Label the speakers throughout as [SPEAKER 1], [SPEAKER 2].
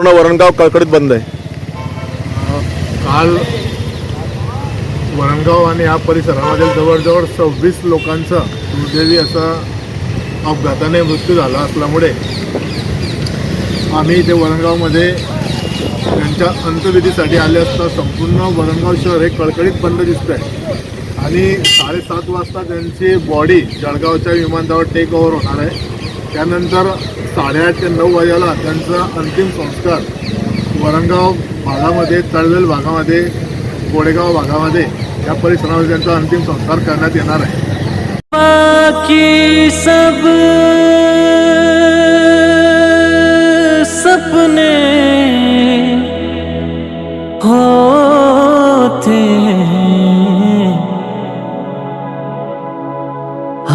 [SPEAKER 1] पूर्ण वरणगाव कळकडीत बंद आहे.
[SPEAKER 2] काल वरणगाव आणि या परिसरामध्ये जवळजवळ सव्वीस लोकांचा दुर्दैवी असा अपघाताने मृत्यू झाला असल्यामुळे आम्ही इथे वरणगावमध्ये त्यांच्या अंत्यविधीसाठी आले असता संपूर्ण वरणगाव शहर हे कळकळीत बंद दिसत आहे आणि साडेसात वाजता त्यांची बॉडी जळगावच्या विमानतळावर टेक ओव्हर होणार आहे. त्यानंतर साडेआठ ते नऊ वाजेला त्यांचा अंतिम संस्कार वरणगाव भागामध्ये तळवेल भागामध्ये गोडेगाव भागामध्ये या परिसरामध्ये त्यांचा अंतिम संस्कार करण्यात येणार आहे.
[SPEAKER 3] बाकी सब सपने होते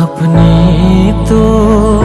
[SPEAKER 3] अपने तो